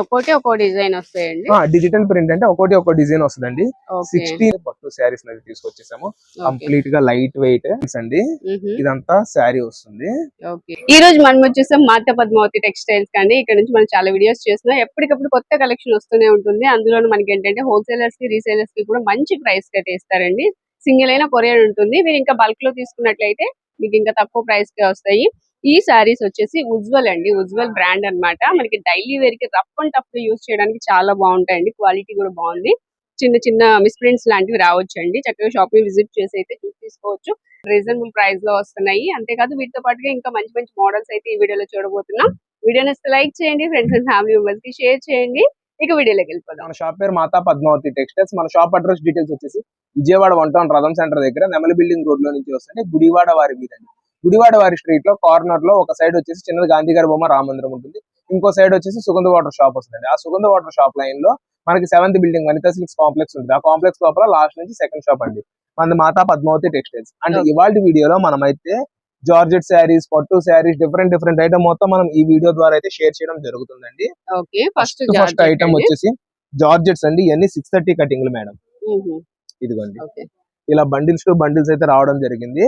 ఒక్కోటి ఒక్కో డిజైన్ వస్తాయండి. డిజిటల్ ప్రింట్ అంటే ఒకటి ఒక డిజైన్ వస్తుందండి. సిక్స్టీన్ పట్టు శారీస్ అనేది తీసుకొచ్చేసాము. కంప్లీట్గా లైట్ వెయిట్ అండి. ఇదంతా శారీ వస్తుంది. ఈ రోజు మనం వచ్చేసాం మాత పద్మావతి టెక్స్టైల్స్ కానీ ఇక్కడ నుంచి మనం చాలా వీడియోస్ చేస్తున్నాం. ఎప్పటికప్పుడు కొత్త కలెక్షన్ వస్తూనే ఉంటుంది. అందులోనూ మనకి ఏంటంటే హోల్సేలర్స్కి రీసేలర్స్కి కూడా మంచి ప్రైస్ కట్ ఇస్తారండి. సింగిల్ అయినా కొరియర్ ఉంటుంది. మీరు ఇంకా బల్క్లో తీసుకున్నట్లయితే మీకు ఇంకా తక్కువ ప్రైస్కి వస్తాయి. ఈ సారీస్ వచ్చేసి ఉజ్వల్ అండి. ఉజ్వల్ బ్రాండ్ అన్నమాట. మనకి డైలీ వేర్కి రఫ్ అండ్ టఫ్ యూస్ చేయడానికి చాలా బాగుంటాయండి. క్వాలిటీ కూడా బాగుంది. చిన్న చిన్న మిస్ప్రింట్స్ లాంటివి రావచ్చండి. చక్కగా షాప్ని విజిట్ చేసి అయితే చూసి తీసుకోవచ్చు. రీజనబుల్ ప్రైస్లో వస్తున్నాయి. అంతేకాదు వీటితో పాటుగా ఇంకా మంచి మంచి మోడల్స్ అయితే ఈ వీడియోలో చూడబోతున్నాం. వీడియోని లైక్ చేయండి. ఫ్రెండ్స్ అండ్ ఫ్యామిలీ మెంబర్స్కి షేర్ చేయండి. ఇక వీడియోలోకి వెళ్ళిపోదాం. మన షాప్ పేరు మాతా పద్మావతి టెక్స్టైల్స్ మన షాప్ అడ్రస్ డీటెయిల్స్ వచ్చేసి విజయవాడ వన్ టౌన్ రథం సెంటర్ దగ్గర. నెమలి బిల్డింగ్ రోడ్లో నుంచి వస్తుంటే గుడివాడ వారి మీద అండి గుడివాడ వారి స్ట్రీట్లో కార్నర్లో ఒక సైడ్ వచ్చేసి చిన్నది గాంధీ గారి బొమ్మ రామ మందిరం ఉంటుంది. ఇంకో సైడ్ వచ్చేసి సుగంధ వాటర్ షాప్ వస్తుంది ఆ సుగంధ వాటర్ షాప్ లైన్లో మనకి seventh building Vanitha silks complex ఉంటుంది. ఆ కాంప్లెక్స్ లోపల లాస్ట్ నుంచి సెకండ్ షాప్ అండి. మన మాతా పద్మావతి టెక్స్టైల్స్ అంటే Okay. ఇవాళ వీడియోలో మనం అయితే జార్జెట్ శారీస్ పట్టు శారీస్ డిఫరెంట్ డిఫరెంట్ ఐటమ్ మొత్తం మనం ఈ వీడియో ద్వారా అయితే షేర్ చేయడం జరుగుతుందండి. ఓకే ఫస్ట్ ఫస్ట్ ఐటమ్ వచ్చేసి జార్జెట్స్ అండి. ఇవన్నీ సిక్స్ థర్టీ కటింగ్లు మేడం ఇదిగోండి. ఓకే ఇలా బండిల్స్ టు బండిల్స్ అయితే రావడం జరిగింది.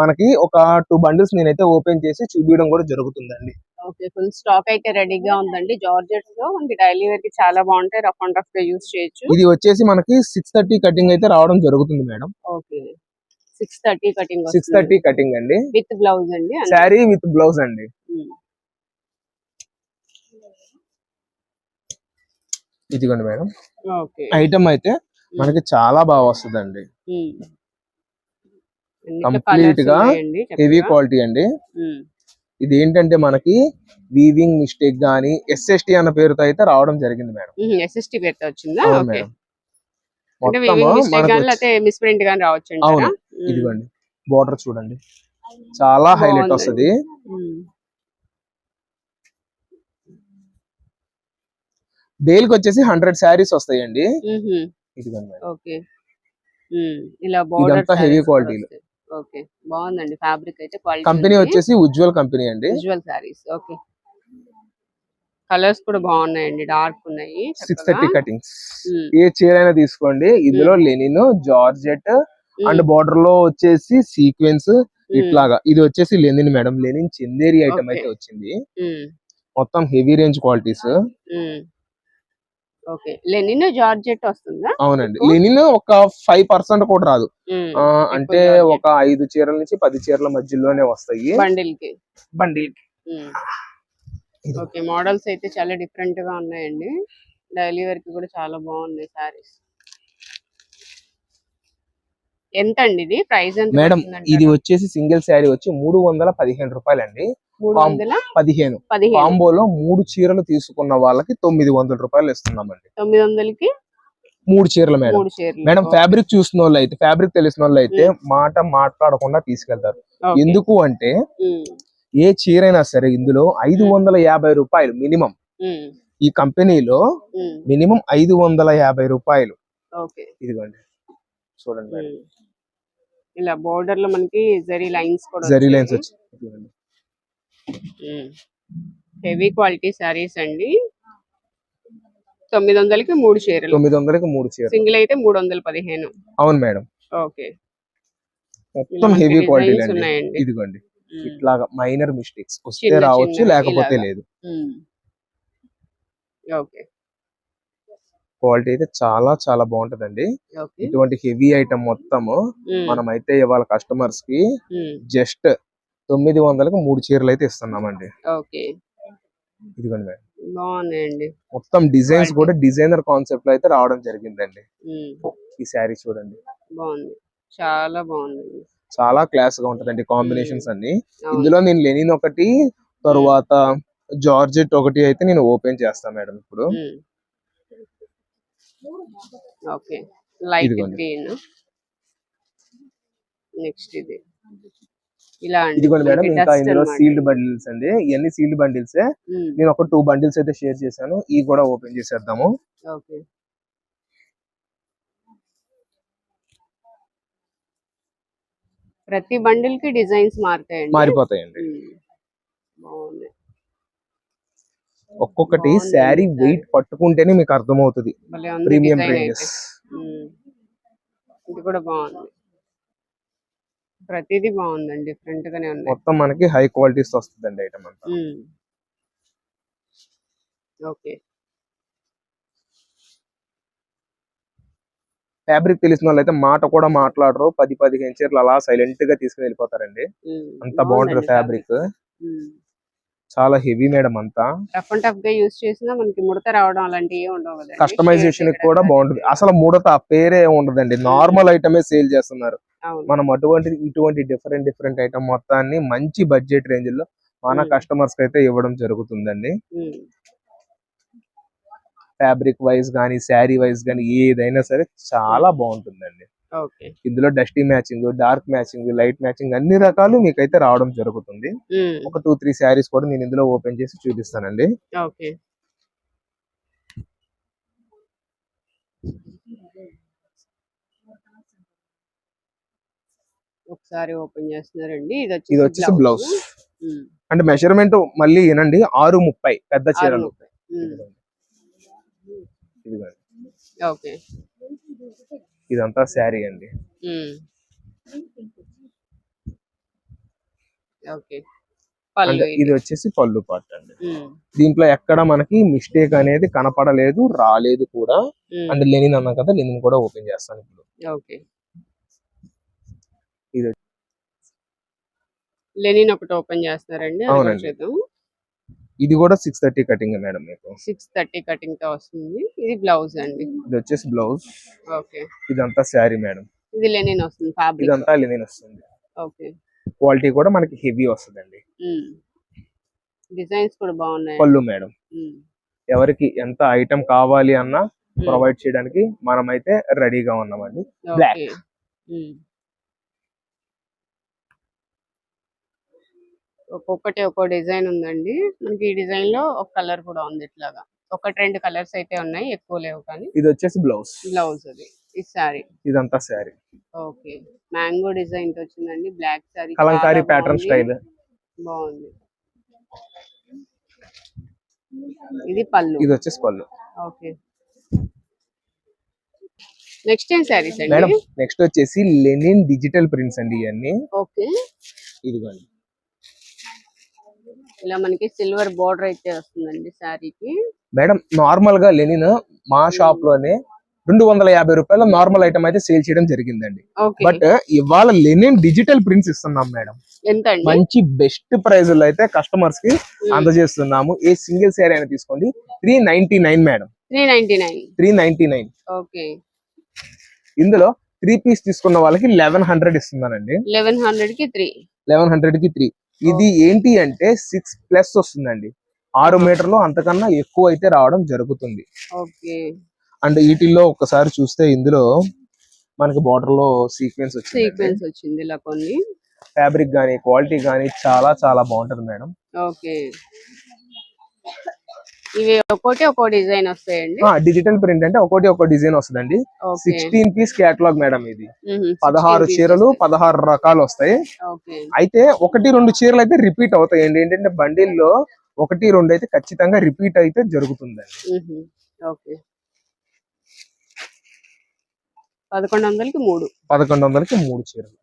మనకి ఒక టూ బండిల్స్ నేనైతే ఓపెన్ చేసి చూపించడం కూడా జరుగుతుందండి. ఓకే ఫుల్ స్టాక్ అయితే రెడీగా ఉందండి. జార్జెట్స్లో మనకి డైలీ వేర్కి చాలా బాగుంటాయి. రఫ్ అండ్ రఫ్గా యూస్ చేయొచ్చు. ఇది వచ్చేసి మనకి సిక్స్ థర్టీ కటింగ్ అయితే రావడం జరుగుతుంది madam. Okay six thirty cutting six thirty cutting అండి. విత్ బ్లౌజ్ అండి? శారీ విత్ బ్లౌజ్ అండి. ఇదిగోండి మేడం. ఓకే. ఐటమ్ అయితే మనకి చాలా బాగా వస్తుందండి. Complete గా హెవీ క్వాలిటీ అండి. ఇది ఏంటంటే మనకి వీవింగ్ మిస్టేక్ గానీ ఎస్ఎస్టి అన్న పేరుతో అయితే రావడం జరిగింది మేడం. ఎస్ఎస్టీ పెడితే వచ్చిందా? అవును. ఇదిగోండి. బోర్డర్ చూడండి. చాలా హైలైట్. వస్తది. డైలీకి వచ్చేసి హండ్రెడ్ శారీస్ వస్తాయండి. ఇదిగోండి ఇలా ఇదంతా quality లో. ఓకే. బాగుందండి. ఫ్యాబ్రిక్ అయితే క్వాలిటీ కంపెనీ వచ్చేసి ఉజ్వల్ కంపెనీ అండి. Visual saris okay. కలర్స్ కూడా బాగున్నాయండి. డార్క్ ఉన్నాయి. సిక్స్. థర్టీ కటింగ్స్ ఏ చీర అయినా తీసుకోండి. ఇందులో లెనిన్ జార్జెట్ అండ్ బార్డర్లో వచ్చేసి సీక్వెన్స్ ఇట్లాగా. ఇది వచ్చేసి linen madam linen Chanderi item. అయితే వచ్చింది. మొత్తం heavy range qualities. Okay. Linen georgette వస్తుందా? అవునండి? లెనిన్ ఒక ఫైవ్ పర్సెంట్ కూడా రాదు. అంటే. ఒక ఐదు చీరల నుంచి పది చీరల మధ్యలోనే వస్తాయి. బండిల్కి బండి ఉమ్. ఓకే. మోడల్స్ అయితే చాలా డిఫరెంట్గా ఉన్నాయండి. డైలీ వేర్కి కూడా చాలా బాగున్నాయి సారీస్ ఎంత అండి ఇది? ప్రైస్ ఎంత మేడం? ఇది వచ్చేసి సింగిల్ శారీ వచ్చి మూడు వందల పదిహేను రూపాయలు అండి పదిహేను. కాంబోలో మూడు చీరలు తీసుకున్న వాళ్ళకి తొమ్మిది వందల రూపాయలు ఇస్తున్నామండి. తొమ్మిది వందలకి? మూడు చీరలు మేడం. మూడు. ఫ్యాబ్రిక్ చూసిన వాళ్ళు అయితే ఫ్యాబ్రిక్ తెలిసిన వాళ్ళు అయితే మాట మాట్లాడకుండా తీసుకెళ్తారు. ఎందుకు అంటే ఏ చీర అయినా సరే ఇందులో ఐదు వందల యాభై రూపాయలు మినిమం. ఈ కంపెనీలో మినిమం ఐదు వందల యాభై రూపాయలు. ఇదిగోండి. చూడండి. ఇలా బోర్డర్లో మనకి జరీ లైన్స్ జరీ లైన్స్ వచ్చి. హెవీ క్వాలిటీ సారీస్ అండి. తొమ్మిది వందలకి మూడు చీరలు. తొమ్మిది వందలకి మూడు చీరలు. సింగిల్ అయితే మూడు వందల పదిహేను. అవును మేడం. ఓకే. మొత్తం హెవీ క్వాలిటీ. ఇదిగోండి. ఇట్లాగా మైనర్ మిస్టేక్స్ వస్తే రావచ్చు లేకపోతే. లేదు. ఓకే. క్వాలిటీ అయితే చాలా చాలా బాగుంటదండి. ఇటువంటి హెవీ ఐటమ్ మొత్తము అయితే ఇవాళ కస్టమర్స్కి జస్ట్ తొమ్మిది వందలకు మూడు చీరలు అయితే ఇస్తున్నామండి. ఓకే. ఇదిగోండి మేడం. బాగున్నాయండి. మొత్తం డిజైన్స్. కూడా డిజైనర్ కాన్సెప్ట్లో అయితే రావడం జరిగిందండి. ఈ శారీ చూడండి. బాగుంది. చాలా బాగుంది చాలా క్లాస్గా ఉంటదండి కాంబినేషన్స్ అన్ని. ఇందులో నేను లెనిన్ ఒకటి తరువాత జార్జెట్ ఒకటి అయితే నేను ఓపెన్ చేస్తాను మేడం ఇప్పుడు. ఉమ్. ఓకే. లైట్ ఇదిగోండి. గ్రీన్. నెక్స్ట్ ఇది. ఇదిగోండి మేడం ఇంకా ఇందులో. సీల్డ్ బండిల్స్ అండి. ఇవన్నీ సీల్డ్ బండిల్స్ నేను ఒక టూ బండిల్స్ అయితే షేర్ చేశాను. ఇవి కూడా ఓపెన్ చేసేద్దాము. ప్రతి బండిల్కి డిజైన్స్ మారుతాయండి? మారిపోతాయండి. బాగుంది. ఒక్కొక్కటి శారీ. వెయిట్ పట్టుకుంటేనే మీకు అర్థమవుతుంది. ప్రీమియం. రేంజెస్. ఇది కూడా బాగుంది. ప్రతిదీ బాగుందండి డిఫరెంట్ గానే ఉన్నాయి మొత్తం మనకి హై క్వాలిటీస్ వస్తుందండి ఐటమ్ అంతా. ఓకే. ఫ్యాబ్రిక్ తెలిసిన వాళ్ళు అయితే మాట కూడా మాట్లాడరు. పది పదిహేను చీరలు అలా సైలెంట్గా తీసుకుని వెళ్ళిపోతారండి. అంత బాగుంటుంది ఫ్యాబ్రిక్. చాలా హెవీ మేడం అంతా. రఫ్ అండ్ టఫ్గా యూస్ చేసినా మనకి ముడత రావడం అలాంటివి ఉండవు కస్టమైజేషన్ కూడా బాగుంటుంది. అసలు మూడత పేరే ఉండదండి. నార్మల్ ఐటమే సేల్ చేస్తున్నారు. మనం అటువంటి ఇటువంటి డిఫరెంట్ డిఫరెంట్ ఐటమ్ మొత్తాన్ని మంచి బడ్జెట్ రేంజ్లో మన. కస్టమర్స్కి అయితే ఇవ్వడం జరుగుతుందండి. ఫ్యాబ్రిక్ వైజ్ కానీ శారీ వైజ్ కానీ ఏదైనా సరే చాలా బాగుంటుందండి. ఇందులో dusty matching dark matching light matching అన్ని రకాలు మీకైతే రావడం జరుగుతుంది. ఒక టూ త్రీ శారీస్ కూడా నేను ఇందులో ఓపెన్ చేసి చూపిస్తానండి. ఒకసారి ఓపెన్ చేస్తున్నారండి. ఇది వచ్చేసి ఇది వచ్చేసి బ్లౌజ్. అంటే మెజర్మెంట్ మళ్ళీ వినండి ఆరు ముప్పై పెద్ద చీరలు. ఓకే. ఇదంతా శారీ అండి. ఓకే. ఇది. వచ్చేసి పళ్ళు పార్ట్ అండి. దీంట్లో ఎక్కడ మనకి మిస్టేక్ అనేది కనపడలేదు రాలేదు కూడా. అంటే లెనిన్ అన్నాం కదా లెనిన్ కూడా ఓపెన్ చేస్తాను ఇప్పుడు. ఓకే. ఇది- లెనిన్ ఒకటి ఓపెన్ చేస్తున్నారండి. అవునండి. ఇది కూడా సిక్స్ థర్టీ కటింగ్ మేడం మీకు. సిక్స్ థర్టీ కటింగ్తో వస్తుంది. ఇది బ్లౌజ్ అండి. ఇది వచ్చేసి బ్లౌజ్. ఓకే. ఇదంతా శారీ మేడం. ఇది లెనిన్ వస్తుంది ఫ్యాబ్రిక్. ఇదంతా లెనిన్ వస్తుంది. ఓకే. క్వాలిటీ కూడా మనకి హెవీ వస్తుందండి. డిజైన్స్ కూడా బాగున్నాయి పళ్ళు మేడం. ఎవరికి ఎంత ఐటమ్ కావాలి అన్నా. ప్రొవైడ్ చేయడానికి మనమైతే రెడీగా ఉన్నామండి. black. Okay um. ఒక్కొక్కటి ఒక్కో డిజైన్ ఉందండి. మనకి ఈ డిజైన్లో ఒక కలర్ కూడా ఉంది ఇట్లాగా. ఒకటి రెండు కలర్స్ అయితే ఉన్నాయి ఎక్కువ లేవు కానీ. ఇది వచ్చేసి బ్లౌజ్. బ్లౌజ్ అది. ఈ సారీ ఇదంతా శారీ. ఓకే. మ్యాంగో డిజైన్తో వచ్చిందండి. Black sari kalamkari pattern style. బాగుంది. ఇది పళ్ళు. ఇది వచ్చేసి పళ్ళు. ఓకే. నెక్స్ట్ ఏం సారీస్ మేడం అండి నెక్స్ట్ వచ్చేసి లెనిన్ డిజిటల్ ప్రింట్స్ అండి ఇవన్నీ ఓకే. ఇదిగోండి. ఇలా మనకి సిల్వర్ బోర్డర్ అయితే వస్తుందండి శారీకి. మేడం నార్మల్గా లెనిన్ మా షాప్లోనే రెండు వందల యాభై రూపాయల నార్మల్ ఐటమ్ అయితే సేల్ చేయడం జరిగిందండి. బట్ ఇవాళ లెనిన్ డిజిటల్ ప్రింట్స్ ఇస్తున్నాం మేడం. ఎంత మంచి బెస్ట్ ప్రైస్లో అయితే కస్టమర్స్కి అందజేస్తున్నాము. ఏ సింగిల్ శారీ అయినా తీసుకోండి. Three ninety nine madam. Three ninety nine three ninety nine okay ఇందులో త్రీ పీస్ తీసుకున్న వాళ్ళకి లెవెన్ హండ్రెడ్ ఇస్తున్నానండి. లెవెన్ హండ్రెడ్కి త్రీ లెవెన్ హండ్రెడ్కి త్రీ ఇది ఏంటి అంటే సిక్స్ ప్లస్ వస్తుందండి. ఆరు మీటర్లు అంతకన్నా ఎక్కువ అయితే రావడం జరుగుతుంది. అండ్ వీటిల్లో ఒక్కసారి చూస్తే ఇందులో మనకి బార్డర్లో సీక్వెన్స్ వచ్చింది సీక్వెన్స్ వచ్చింది ఇలా కొన్ని. ఫ్యాబ్రిక్ గానీ క్వాలిటీ గానీ చాలా చాలా బాగుంటది మేడం. ఓకే ఇవి ఒక్కోటి ఒక్కో డిజైన్ వస్తాయండి. డిజిటల్ ప్రింట్ అంటే ఒకటి ఒక డిజైన్ వస్తుందండి. సిక్స్టీన్ పీస్ కేటలాగ్ మేడం ఇది. పదహారు 16 చీరలు. పదహారు రకాలు వస్తాయి. ఓకే. అయితే ఒకటి రెండు చీరలు అయితే రిపీట్ అవుతాయండి. ఏంటంటే బండిల్లో ఒకటి రెండు అయితే ఖచ్చితంగా రిపీట్ అయితే జరుగుతుందండి. పదకొండు వందలకి మూడు. పదకొండు వందలకి మూడు చీరలు.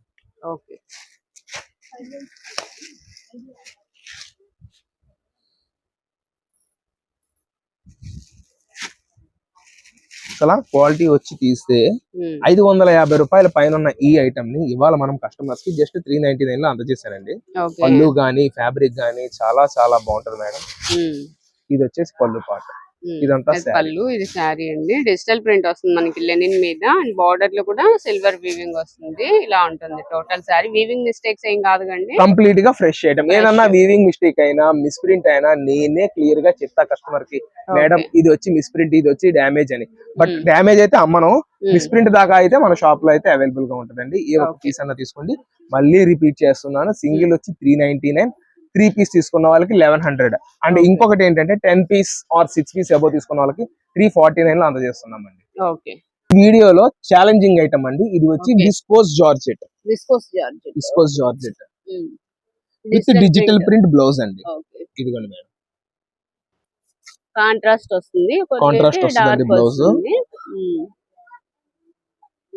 ఓకే. అసలు క్వాలిటీ వచ్చి తీస్తే. ఐదు వందల యాభై రూపాయల పైన ఉన్న ఈ ఐటమ్ని ఇవాళ మనం కస్టమర్స్కి జస్ట్ త్రీ నైన్టీ నైన్లో అందజేశానండి పళ్ళు గానీ ఫ్యాబ్రిక్ గానీ చాలా చాలా బాగుంటది మేడం. ఇది వచ్చేసి పళ్ళు పాట. ఇదంతా. పళ్ళు ఇది శారీ అండి. డిజిటల్ ప్రింట్ వస్తుంది మనకి లెనిన్ మీద. అండ్ బార్డర్లో కూడా సిల్వర్ వీవింగ్ వస్తుంది. ఇలా ఉంటుంది టోటల్ శారీ. వీవింగ్ మిస్టేక్స్ ఏం కాదు కండి. కంప్లీట్గా ఫ్రెష్ ఐటమ్. ఏదన్నా వీవింగ్ మిస్టేక్ అయినా మిస్ప్రింట్ అయినా నేనే క్లియర్గా చెప్తా కస్టమర్కి మేడం ఇది వచ్చి మిస్ప్రింట్ ఇది వచ్చి డ్యామేజ్ అని. బట్. డ్యామేజ్ అయితే అమ్మను. మిస్ప్రింట్ దాకా అయితే మన షాప్లో అయితే అవైలబుల్గా ఉంటుందండి. ఏ ఒక్క Okay. పీస్ అన్న తీసుకోండి. మళ్ళీ రిపీట్ చేస్తున్నాను. సింగిల్ వచ్చి three ninety nine three piece తీసుకున్న వాళ్ళకి లెవెన్ హండ్రెడ్ అండ్. ఇంకొకటి ఏంటంటే ten piece or six piece above తీసుకున్న వాళ్ళకి త్రీ ఫార్టీ నైన్లో అందజేస్తున్నామండి. ఓకే వీడియోలో ఛాలెంజింగ్ ఐటమ్ అండి. ఇది వచ్చి. Viscose georgette viscose georgette viscose georgette with digital print blouse అండి. ఇదిగోండి మేడం. కాంట్రాస్ట్ వస్తుంది. Contrast వస్తుందండి blouse.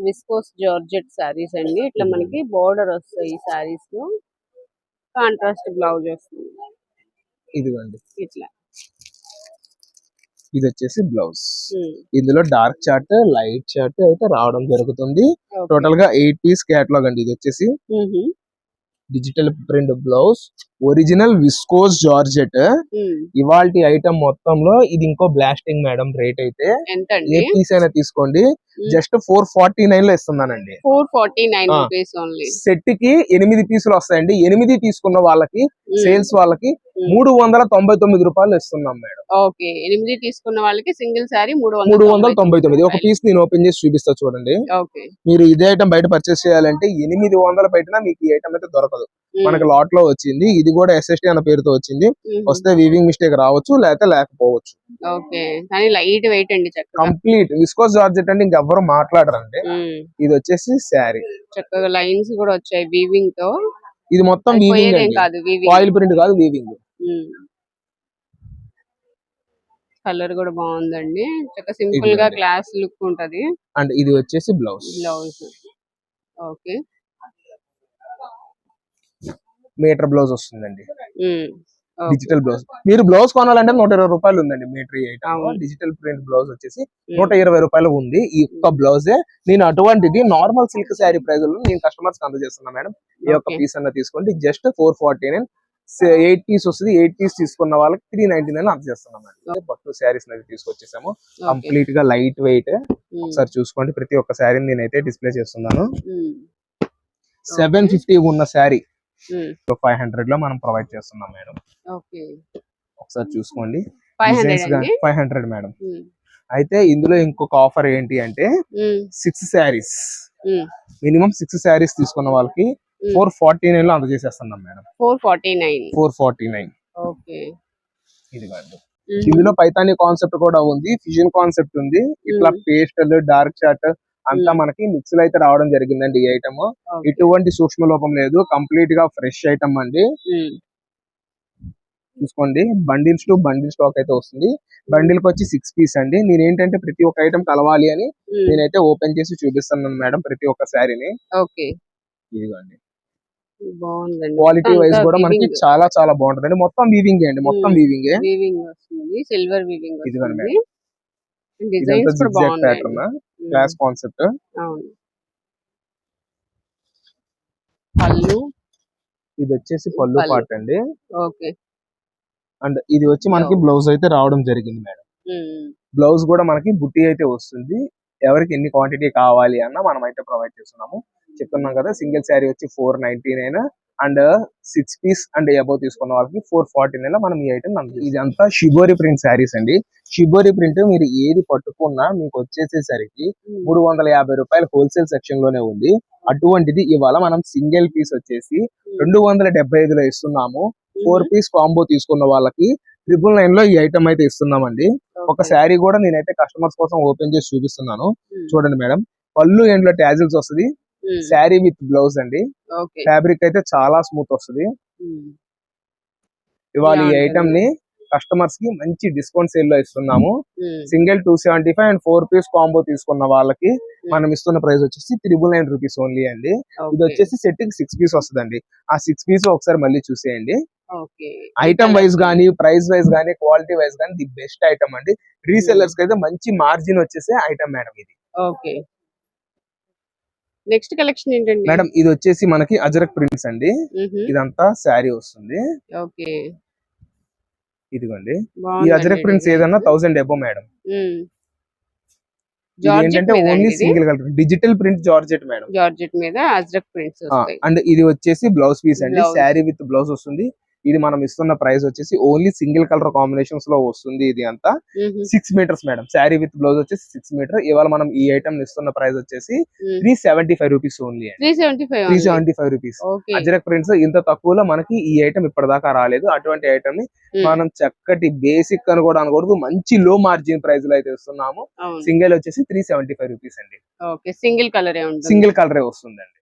విస్కోస్ జార్జెట్ సారీస్ అండి. ఇట్లా Mhm. మనకి బోర్డర్ వస్తాయి ఈ సారీస్లో. కాంట్రాస్ట్ బ్లౌజ్ వస్తుంది. ఇదిగోండి. ఇట్లా. ఇది వచ్చేసి బ్లౌజ్. ఇందులో డార్క్ చార్ట్ లైట్ చార్ట్ అయితే రావడం జరుగుతుంది. టోటల్గా ఎయిట్ పీస్ క్యాటలాగ్ అండి ఇది వచ్చేసి. Digital print blouse original viscose georgette. ఇవాల్టి ఐటమ్ మొత్తంలో ఇది ఇంకో బ్లాస్టింగ్ మేడం రేట్ అయితే. ఏ పీస్ అయినా తీసుకోండి. జస్ట్ ఫోర్ ఫార్టీ నైన్లో ఇస్తున్నానండి. ఫోర్ ఫార్టీ నైన్ ఆ. Rupees only. సెట్కి ఎనిమిది పీసులు వస్తాయండి. ఎనిమిది తీసుకున్న వాళ్ళకి సేల్స్ వాళ్ళకి మూడు వందల తొంభై తొమ్మిది రూపాయలు ఇస్తున్నాం మేడం. ఓకే ఎనిమిది తీసుకున్న వాళ్ళకి సింగిల్ సారీ మూడు మూడు వందల తొంభై తొమ్మిది. ఒక పీస్ నేను ఓపెన్ చేసి చూపిస్తా చూడండి. ఓకే. మీరు ఇదే ఐటమ్ బయట పర్చేస్ చేయాలంటే ఎనిమిది వందల పెట్టినా మీకు ఈ ఐటమ్ అయితే దొరకదు. మనకి లాట్లో వచ్చింది. ఇది కూడా ఎస్ఎస్టీ అన్న పేరుతో వచ్చింది. వస్తే వీవింగ్ మిస్టేక్ రావచ్చు లేకపోతే లేకపోవచ్చు. ఓకే. కానీ లైట్ వెయిట్ అండి కంప్లీట్ విస్కోస్ జార్జెట్ అంటే ఇంకెవ్వరు మాట్లాడరండి. ఇది వచ్చేసి శారీ చక్కగా లైన్స్ కూడా వచ్చాయి వీవింగ్తో. ఇది మొత్తం వీవింగ్ కాదు ఆయిల్ ప్రింట్ కాదు వీవింగ్ కలర్ కూడా బాగుందండి. చక్కగా సింపుల్గా. క్లాస్ లుక్ ఉంటది. అండ్ ఇది వచ్చేసి blouse. Blouse. Okay. Metre blouse వస్తుందండి. Digital blouse. మీరు బ్లౌజ్ కొనాలంటే నూట ఇరవై రూపాయలు ఉందండి metre item. Digital print blouse వచ్చేసి నూట ఇరవై రూపాయలు ఉంది ఈ ఒక్క బ్లౌజే. నేను అటువంటిది నార్మల్ సిల్క్ శారీ ప్రైస్లో నేను కస్టమర్స్ అందజేస్తున్నా మేడం. ఈ యొక్క. పీస్ అన్న తీసుకోండి. Just four forty nine eight piece వస్తుంది ఎయిట్ పీస్ తీసుకున్న వాళ్ళకి త్రీ నైన్టీ నైన్ అందజేస్తున్నాం మేడం. పట్టు శారీస్ అనేది తీసుకొచ్చేసాము. కంప్లీట్గా లైట్ వెయిట్ ఉమ్, ఒకసారి చూసుకోండి ప్రతి ఒక్క శారీని నేనైతే డిస్ప్లే చేస్తున్నాను. సెవెన్ ఫిఫ్టీ ఉన్న శారీ. ఫైవ్ హండ్రెడ్లో మనం ప్రొవైడ్ చేస్తున్నాం మేడం. ఒకసారి చూసుకోండి. ఫైవ్ హండ్రెడ్ అండి? మేడం. అయితే ఇందులో ఇంకొక ఆఫర్ ఏంటి అంటే six saris. Minimum six saris తీసుకున్న వాళ్ళకి. ఫోర్ ఫార్టీ నైన్లో అందజేసేస్తున్నాం madam. Four forty nine. Four forty nine. Okay. ఇది కాదు. ఇందులో పైతాని కాన్సెప్ట్ కూడా ఉంది ఫిజన్ కాన్సెప్ట్ ఉంది. ఇట్లా. పేస్టల్ డార్క్ చార్ట్ అంతా. మనకి మిక్స్ అయితే రావడం జరిగిందండి ఈ ఐటమ్. ఎటువంటి సూక్ష్మ లోపం లేదు కంప్లీట్గా ఫ్రెష్ ఐటమ్ అండి. చూసుకోండి బండిల్స్ టు బండిల్ స్టాక్ అయితే వస్తుంది. బండిల్కి వచ్చి సిక్స్ పీస్ అండి. నేను ఏంటంటే ప్రతి ఒక్క ఐటమ్ కలవాలి అని నేనైతే ఓపెన్ చేసి చూపిస్తున్నాను మేడం ప్రతి ఒక్క శారీని. ఓకే. ఇదిగోండి. క్వాలిటీ వైజ్ కూడా మనకి చాలా చాలా బాగుంటది అండి మొత్తం వీవింగ్ అండి. మొత్తం. వీవింగ్ వీవింగ్ వస్తుంది. సిల్వర్ వీవింగ్ ఇదిగోండి డిజైన్స్ కూడా బాగున్నాయి క్లాస్ కాన్సెప్ట్ అవును. పళ్ళు. ఇది వచ్చేసి పళ్ళు. పార్ట్ అండి. ఓకే. అండ్ ఇది వచ్చి మనకి బ్లౌజ్ అయితే రావడం జరిగింది మేడం. బ్లౌజ్ కూడా మనకి బుట్టి అయితే వస్తుంది. ఎవరికి ఎన్ని క్వాంటిటీ కావాలి అన్న మనం అయితే ప్రొవైడ్ చేస్తున్నాము. చెప్తున్నాం కదా సింగిల్ శారీ వచ్చి four ninety nine and six piece and above తీసుకున్న వాళ్ళకి ఫోర్ ఫార్టీ నైన్ మనం ఈ ఐటమ్ ఇదంతా షిబోరి ప్రింట్ శారీస్ అండి. షిబోరి ప్రింట్ మీరు ఏది పట్టుకున్నా మీకు వచ్చేసేసరికి ఉమ్, మూడు వందల యాభై రూపాయలు హోల్సేల్ సెక్షన్లోనే ఉంది. అటువంటిది ఇవాళ మనం సింగిల్ పీస్ వచ్చేసి రెండు వందల డెబ్బై ఐదులో ఇస్తున్నాము. ఫోర్ పీస్ కాంబో తీసుకున్న వాళ్ళకి ట్రిపుల్ నైన్లో ఈ ఐటమ్ అయితే ఇస్తున్నామండి. ఒక. శారీ కూడా నేనైతే కస్టమర్స్ కోసం ఓపెన్ చేసి చూపిస్తున్నాను. ఉమ్, చూడండి మేడం. పళ్ళు ఎండ్లో ట్యాజిల్స్ వస్తుంది. శారీ విత్ బ్లౌజ్ అండి. ఫ్యాబ్రిక్ అయితే చాలా స్మూత్ వస్తుంది. ఉమ్, ఇవాళ ఈ. ఐటమ్ని కస్టమర్స్కి మంచి డిస్కౌంట్ సేల్లో ఇస్తున్నాము. ఉమ్, single two seventy five and four piece combo తీసుకున్న వాళ్ళకి మనం ఇస్తున్న ప్రైస్ వచ్చేసి త్రిబుల్ నైన్ రూపీస్ ఓన్లీ అండి. ఇది. వచ్చేసి సెట్కి సిక్స్ పీస్ వస్తుందండి. ఆ సిక్స్ పీస్ ఒకసారి మళ్ళీ చూసేయండి. ఐటమ్ వైజ్ గానీ ప్రైస్ వైజ్ గానీ క్వాలిటీ వైజ్ గానీ ది బెస్ట్ ఐటమ్ అండి. రీసెల్లర్స్కి అయితే మంచి మార్జిన్ వచ్చేసే ఐటమ్ మేడం ఇది. ఓకే నెక్స్ట్ కలెక్షన్ ఏంటండి? మేడం ఇది వచ్చేసి మనకి అజరక్ ప్రింట్స్ అండి. ఇదంతా శారీ వస్తుంది. ఓకే. ఇదిగోండి. ఈ అజరక్ ప్రింట్స్. ఏదన్నా థౌసండ్ ఎబో మేడం. ఏంటంటే only? Single colour digital print georgette madam. Georgette మీద అజ్రక్ ప్రింట్స్ అండ్ ఇది వచ్చేసి బ్లౌజ్ పీస్ అండి. శారీ విత్ బ్లౌజ్ వస్తుంది. ఇది మనం ఇస్తున్న ప్రైస్ వచ్చేసి ఓన్లీ సింగిల్ కలర్ కాంబినేషన్స్లో వస్తుంది ఇది అంతా. Six metres madam. Sari with blouse వచ్చేసి సిక్స్ మీటర్. ఇవాళ మనం ఈ ఐటమ్ ఇస్తున్న ప్రైస్ వచ్చేసి. Three seventy five rupees only అండి. Three seventy five rupees. Ajrak prints ఇంత తక్కువలో మనకి ఈ ఐటమ్ ఇప్పటిదాకా రాలేదు. అటువంటి ఐటమ్ని. మనం చక్కటి బేసిక్ అని కూడా అనకూడదు. మంచి లో మార్జిన్ ప్రైస్లో అయితే ఇస్తున్నాము. సింగిల్ వచ్చేసి త్రీ సెవెంటీ ఫైవ్ రూపీస్ అండి. సింగిల్ కలర్ సింగిల్ కలరే వస్తుందండి.